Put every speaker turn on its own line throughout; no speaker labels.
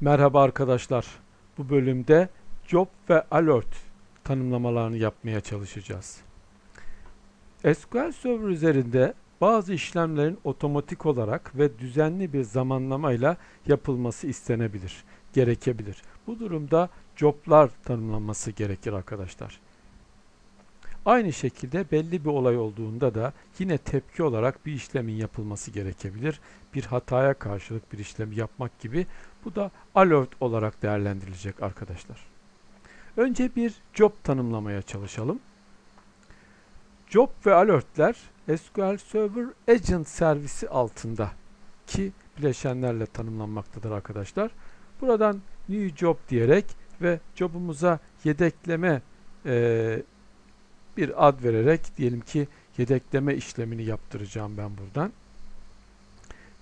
Merhaba arkadaşlar. Bu bölümde job ve alert tanımlamalarını yapmaya çalışacağız. SQL Server üzerinde bazı işlemlerin otomatik olarak ve düzenli bir zamanlamayla yapılması istenebilir, gerekebilir. Bu durumda joblar tanımlanması gerekir arkadaşlar. Aynı şekilde belli bir olay olduğunda da yine tepki olarak bir işlemin yapılması gerekebilir. Bir hataya karşılık bir işlem yapmak gibi bu da alert olarak değerlendirilecek arkadaşlar. Önce bir job tanımlamaya çalışalım. Job ve alertler SQL Server Agent servisi altında ki bileşenlerle tanımlanmaktadır arkadaşlar. Buradan new job diyerek ve jobumuza yedekleme e, bir ad vererek diyelim ki yedekleme işlemini yaptıracağım ben buradan.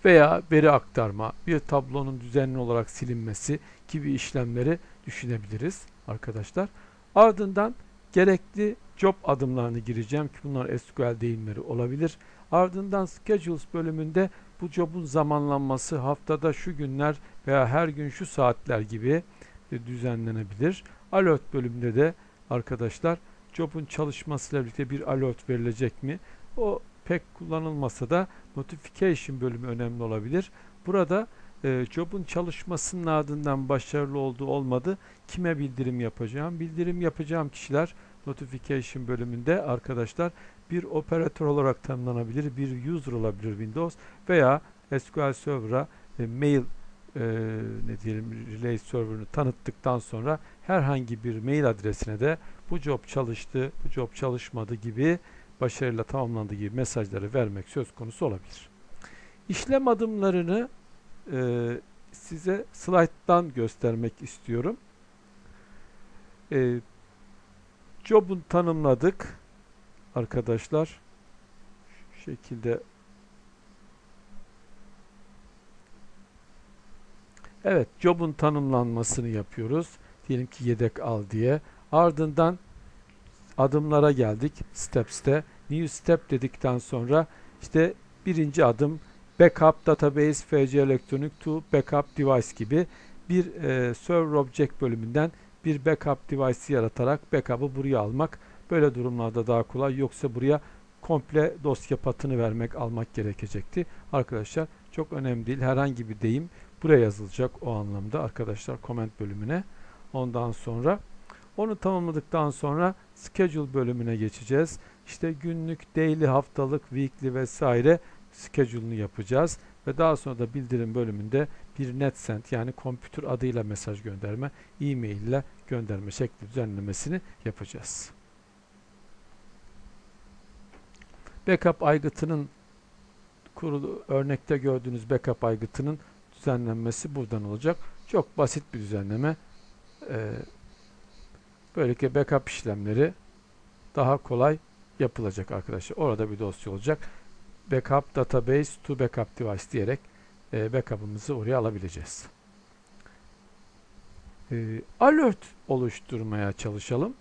Veya veri aktarma, bir tablonun düzenli olarak silinmesi gibi işlemleri düşünebiliriz arkadaşlar. Ardından gerekli job adımlarını gireceğim ki bunlar SQL deyimleri olabilir. Ardından schedules bölümünde bu jobun zamanlanması haftada şu günler veya her gün şu saatler gibi düzenlenebilir. Alert bölümünde de arkadaşlar job'un çalışmasıyla birlikte bir alert verilecek mi? O pek kullanılmasa da notification bölümü önemli olabilir. Burada e, job'un çalışmasının ardından başarılı oldu olmadı kime bildirim yapacağım? Bildirim yapacağım kişiler notification bölümünde arkadaşlar bir operatör olarak tanımlanabilir, bir user olabilir Windows veya SQL Server'a e, mail e, ne diyelim relay server'ını tanıttıktan sonra herhangi bir mail adresine de bu job çalıştı, bu job çalışmadı gibi başarıyla tamamlandı gibi mesajları vermek söz konusu olabilir. İşlem adımlarını e, size slayttan göstermek istiyorum. E, job'un tanımladık arkadaşlar. Şu şekilde Evet, job'un tanımlanmasını yapıyoruz. Diyelim ki yedek al diye. Ardından adımlara geldik. Steps'te. New step dedikten sonra işte birinci adım backup database FC Electronic to backup device gibi bir e, server object bölümünden bir backup device yaratarak backup'ı buraya almak böyle durumlarda daha kolay yoksa buraya komple dosya patını vermek almak gerekecekti. Arkadaşlar çok önemli değil. Herhangi bir deyim buraya yazılacak o anlamda arkadaşlar comment bölümüne. Ondan sonra onu tamamladıktan sonra schedule bölümüne geçeceğiz. İşte günlük, daily, haftalık, weekly vesaire schedule'unu yapacağız. Ve daha sonra da bildirim bölümünde bir net send yani kompütür adıyla mesaj gönderme, e-mail ile gönderme şekli düzenlemesini yapacağız. Backup aygıtının kurulu örnekte gördüğünüz backup aygıtının düzenlenmesi buradan olacak. Çok basit bir düzenleme. Ee, böylelikle backup işlemleri daha kolay yapılacak arkadaşlar. Orada bir dosya olacak. Backup database to backup device diyerek e, backup'ımızı oraya alabileceğiz. E, alert oluşturmaya çalışalım.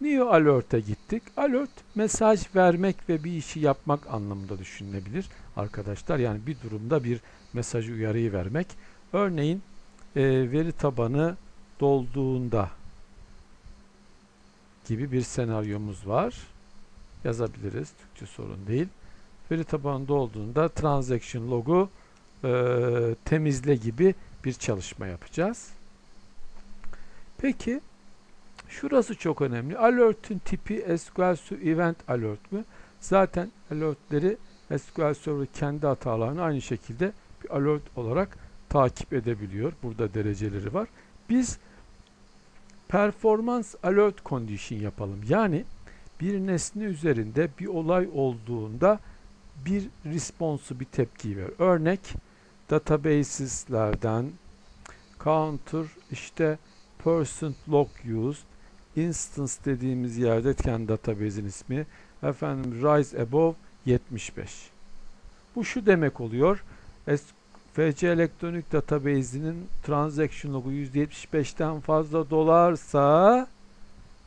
New Alert'e gittik. Alert mesaj vermek ve bir işi yapmak anlamında düşünülebilir arkadaşlar. Yani bir durumda bir mesajı uyarıyı vermek. Örneğin e, veri tabanı dolduğunda gibi bir senaryomuz var. Yazabiliriz. Türkçe sorun değil. Veri tabanında olduğunda transaction logu e, temizle gibi bir çalışma yapacağız. Peki şurası çok önemli. Alert'ün tipi SQL Server Event Alert mü? Zaten alertleri SQL Server kendi hatalarını aynı şekilde bir alert olarak takip edebiliyor. Burada dereceleri var. Biz performans alert condition yapalım. Yani bir nesne üzerinde bir olay olduğunda bir response'u bir tepki ver. Örnek databases'lerden counter işte person log used instance dediğimiz yerde kendi database'in ismi efendim rise above 75. Bu şu demek oluyor. FC Electronic Database'inin transaction logu %75'ten fazla dolarsa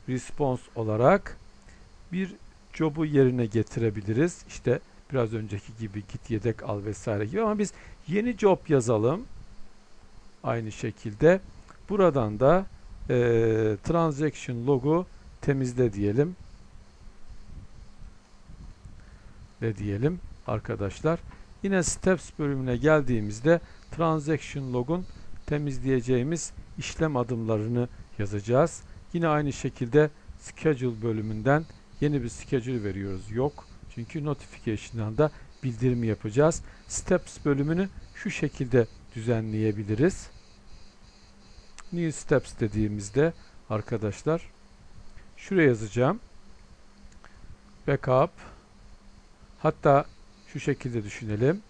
response olarak bir job'u yerine getirebiliriz. İşte biraz önceki gibi git yedek al vesaire gibi ama biz yeni job yazalım. aynı şekilde buradan da e, transaction logu temizle diyelim. Ve diyelim arkadaşlar. Yine steps bölümüne geldiğimizde transaction log'un temizleyeceğimiz işlem adımlarını yazacağız. Yine aynı şekilde schedule bölümünden yeni bir schedule veriyoruz. Yok. Çünkü notification'dan da bildirimi yapacağız. Steps bölümünü şu şekilde düzenleyebiliriz. New steps dediğimizde arkadaşlar şuraya yazacağım. Backup hatta şu şekilde düşünelim.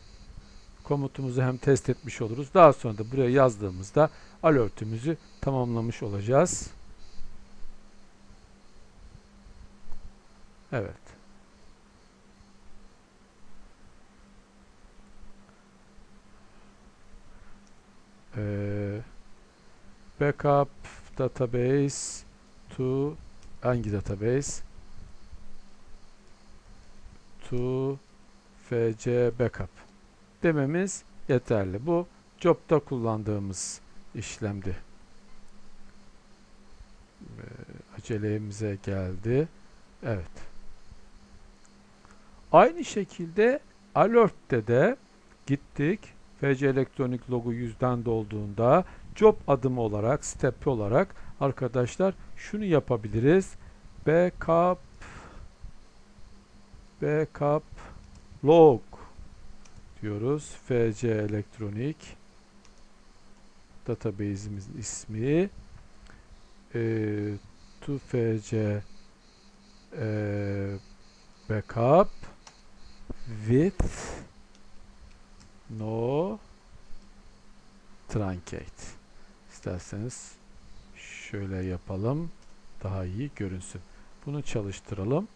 Komutumuzu hem test etmiş oluruz. Daha sonra da buraya yazdığımızda alertümüzü tamamlamış olacağız. Evet. Ee, backup database to hangi database? To fc backup dememiz yeterli. Bu job'da kullandığımız işlemdi. Ee, acelemize geldi. Evet. Aynı şekilde alert'te de gittik. FC elektronik logo yüzden dolduğunda job adımı olarak, step olarak arkadaşlar şunu yapabiliriz. Backup backup log diyoruz. FC elektronik database'imizin ismi e, to FC e, backup with no truncate. İsterseniz şöyle yapalım. Daha iyi görünsün. Bunu çalıştıralım.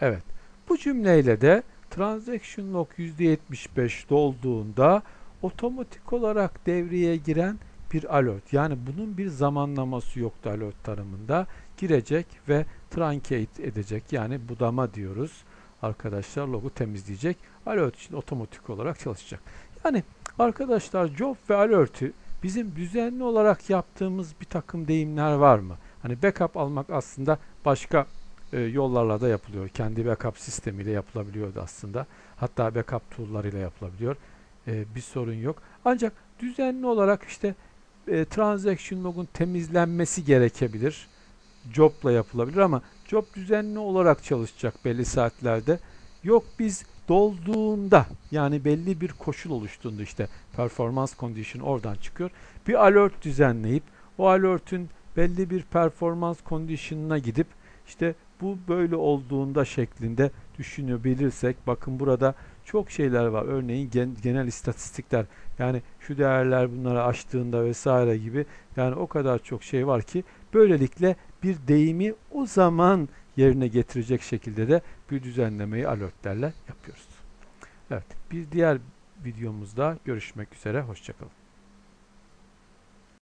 Evet. Bu cümleyle de transaction log %75 dolduğunda otomatik olarak devreye giren bir alert. Yani bunun bir zamanlaması yoktu alert tanımında. Girecek ve truncate edecek. Yani budama diyoruz. Arkadaşlar logu temizleyecek. Alert için otomatik olarak çalışacak. Yani arkadaşlar job ve alert'ü bizim düzenli olarak yaptığımız bir takım deyimler var mı? Hani backup almak aslında başka e, yollarla da yapılıyor. Kendi backup sistemiyle yapılabiliyordu aslında. Hatta backup tool'larıyla yapılabiliyor. E, bir sorun yok. Ancak düzenli olarak işte e, transaction log'un temizlenmesi gerekebilir. Job'la yapılabilir ama job düzenli olarak çalışacak belli saatlerde. Yok biz dolduğunda yani belli bir koşul oluştuğunda işte performans condition oradan çıkıyor. Bir alert düzenleyip o alert'ün belli bir performans condition'ına gidip işte bu böyle olduğunda şeklinde düşünebilirsek bakın burada çok şeyler var. Örneğin gen, genel istatistikler yani şu değerler bunları aştığında vesaire gibi yani o kadar çok şey var ki böylelikle bir deyimi o zaman yerine getirecek şekilde de bir düzenlemeyi alertlerle yapıyoruz. Evet bir diğer videomuzda görüşmek üzere. Hoşçakalın.